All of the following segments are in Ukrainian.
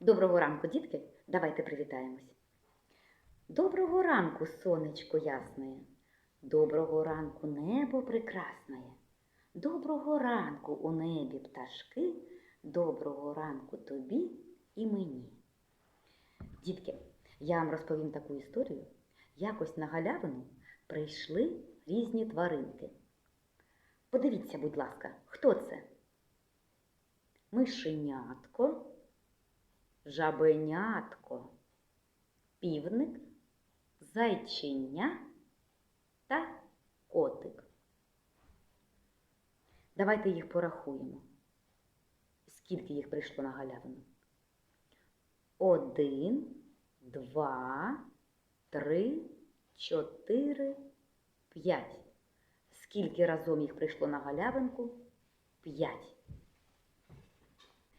Доброго ранку, дітки. Давайте привітаємось. Доброго ранку, сонечко ясне. Доброго ранку, небо прекрасне. Доброго ранку у небі пташки. Доброго ранку тобі і мені. Дітки, я вам розповім таку історію. Якось на галявину прийшли різні тваринки. Подивіться, будь ласка, хто це? Мишенятко, жабенятко, півник, зайчиня та котик. Давайте їх порахуємо. Скільки їх прийшло на галявину? Один, два, три, чотири, п'ять. Скільки разом їх прийшло на галявинку? П'ять.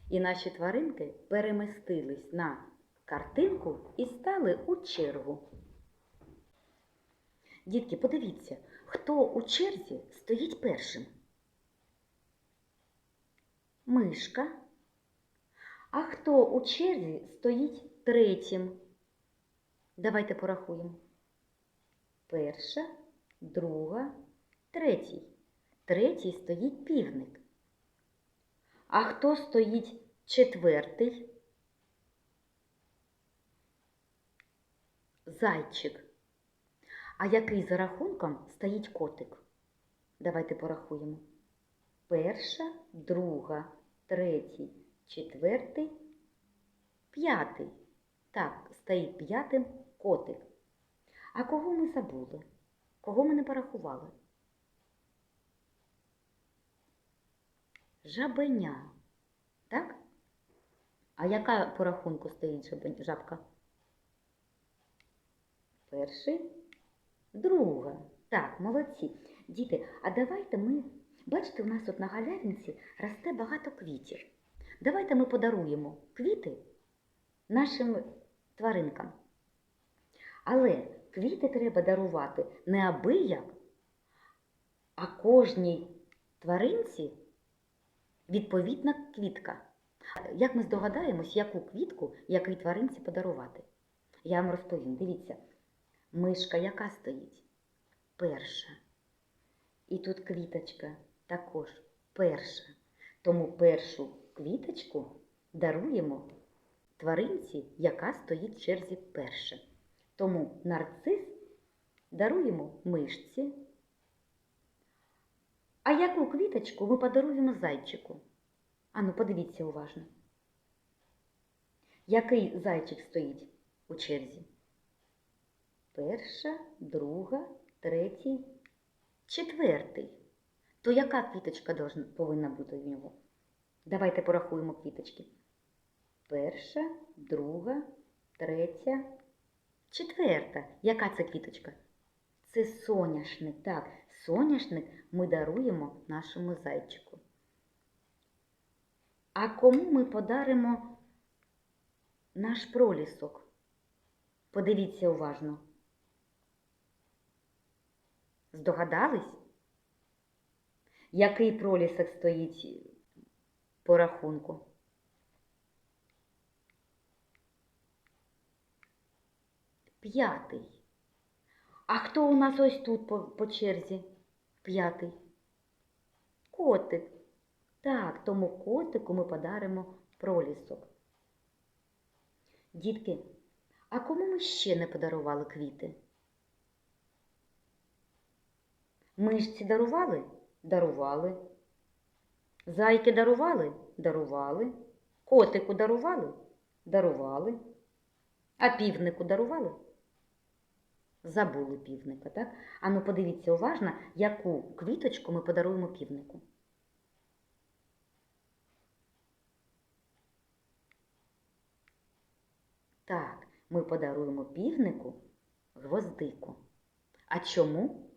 І наші тваринки перемістились на картинку і стали у чергу. Дітки, подивіться, хто у черзі стоїть першим? Мишка. А хто у черзі стоїть третім? Давайте порахуємо. Перша, друга, третій. Третій стоїть півник. А хто стоїть четвертий? Зайчик. А який за рахунком стоїть котик? Давайте порахуємо. Перша, друга, третій, четвертий, п'ятий. Так, стоїть п'ятим котик. А кого ми забули? Кого ми не порахували? Жабеня. Так? А яка по рахунку стоїть жабка? Перший, друга. Так, молодці. Діти, а давайте ми. Бачите, у нас тут на галявинці росте багато квітів. Давайте ми подаруємо квіти нашим тваринкам. Але квіти треба дарувати не абияк, а кожній тваринці відповідна квітка. Як ми здогадаємось, яку квітку якій тваринці подарувати? Я вам розповім. Дивіться, мишка яка стоїть? Перша. І тут квіточка також перша. Тому першу квіточку даруємо тваринці, яка стоїть в черзі перша. Тому нарцис даруємо мишці. А яку квіточку ми подаруємо зайчику? Ану, подивіться уважно. Який зайчик стоїть у черзі? Перша, друга, третій, четвертий. То яка квіточка повинна бути в нього? Давайте порахуємо квіточки. Перша, друга, третя, четверта. Яка це квіточка? Це соняшник. Так, соняшник ми даруємо нашому зайчику. А кому ми подаримо наш пролісок? Подивіться уважно. Здогадались? Який пролісок стоїть по рахунку? П'ятий. А хто у нас ось тут по, по черзі? П'ятий. Котик. Так, тому котику ми подаримо пролісок. Дітки, а кому ми ще не подарували квіти? Мишці дарували? Дарували. Зайки дарували? Дарували. Котику дарували? Дарували. А півнику дарували? Забули півника, так? Ану, подивіться уважно, яку квіточку ми подаруємо півнику. Так, ми подаруємо півнику гвоздику. А чому?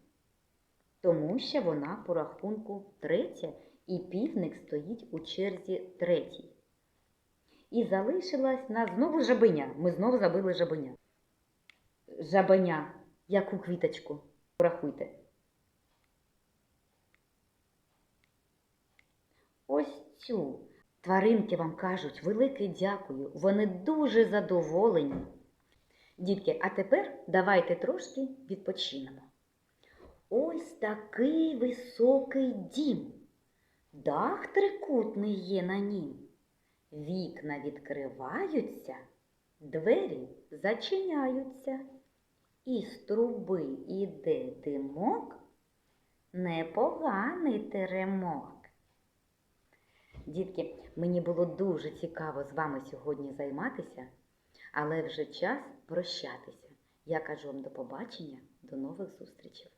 Тому що вона по рахунку третя, і півник стоїть у черзі третій. І залишилась нас знову жабеня. Ми знову забили жабеня. Жабеня яку квіточку? Порахуйте. Ось цю. Тваринки вам кажуть велике дякую. Вони дуже задоволені. Дітки, а тепер давайте трошки відпочинемо. Ось такий високий дім. Дах трикутний є на нім. Вікна відкриваються, двері зачиняються. Із труби іде димок, непоганий теремок. Дітки, мені було дуже цікаво з вами сьогодні займатися, але вже час прощатися. Я кажу вам до побачення, до нових зустрічей.